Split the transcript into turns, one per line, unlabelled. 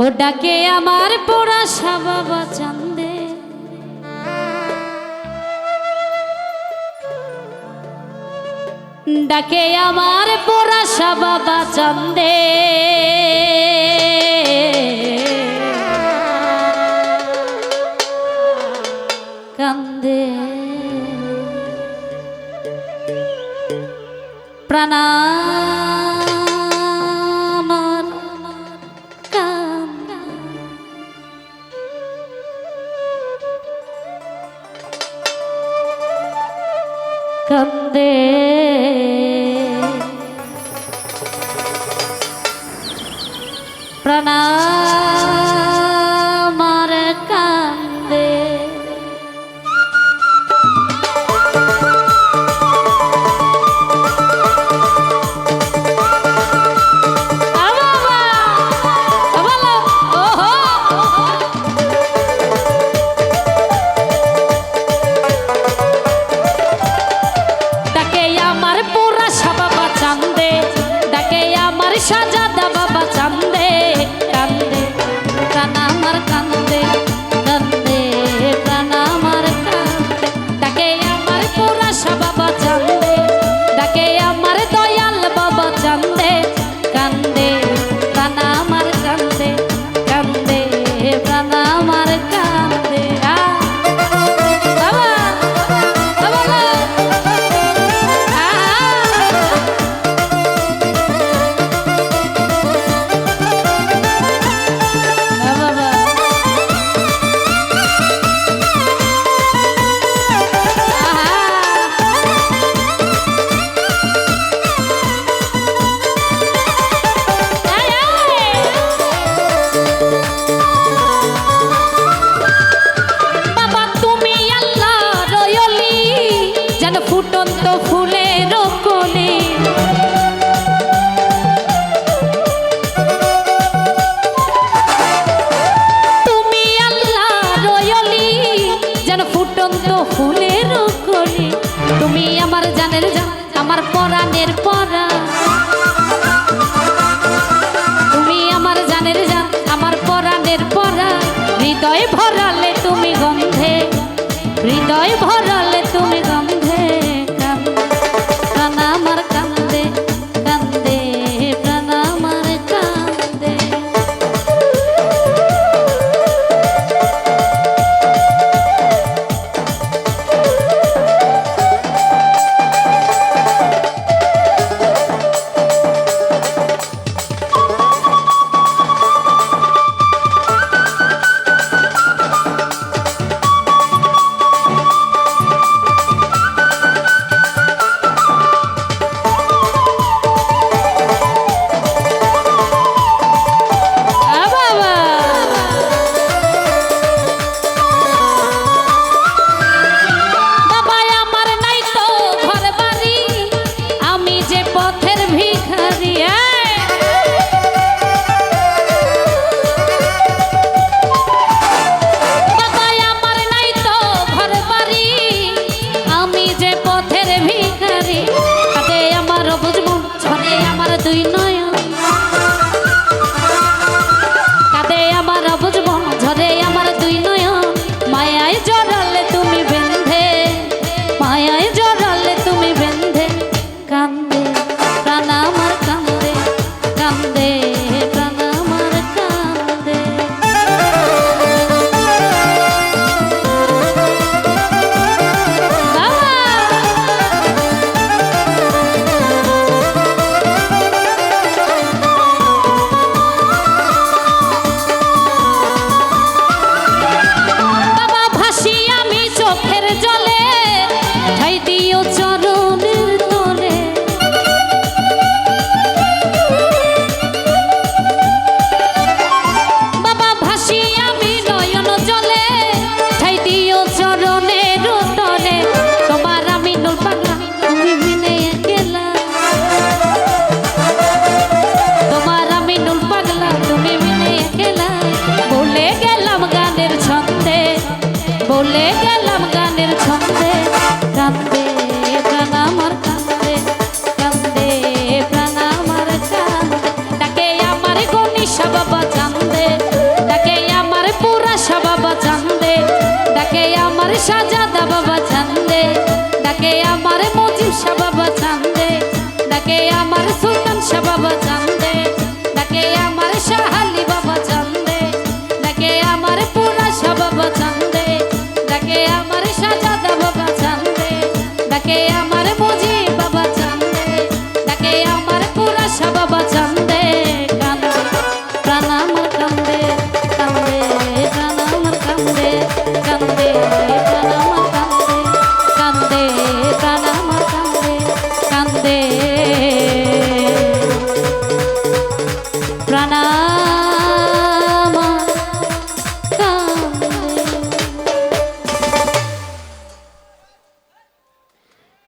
ও ডাকে আমার পোড়া সাবাবা চান্দে। ডাকে আমার পোড়া সাবাবা চান্দে। কান্দে। প্রাণামার কান্দে। প্রাণামার আমার জানের জান, আমার পরাণের পরা তুমি আমার জানের জান, আমার পরাণের পরা হৃদয় ভর তুই নয় পুরাশা বাবা চান্দে তাকে আমার পুরাশা বাবা চান্দে তাকে আমার সাজাদা বাবা চান্দে তাকে আমার মজিব শাহ বাবা চান্দে তাকে আমার সুলতান শাহ বাবা চান্দে তাকে আমার শাহালি বাবা চান্দে তাকে আমার পুরাশা বাবা চান্দে তাকে আমার সাজাদা বাবা চান্দে তাকে আমার মজিব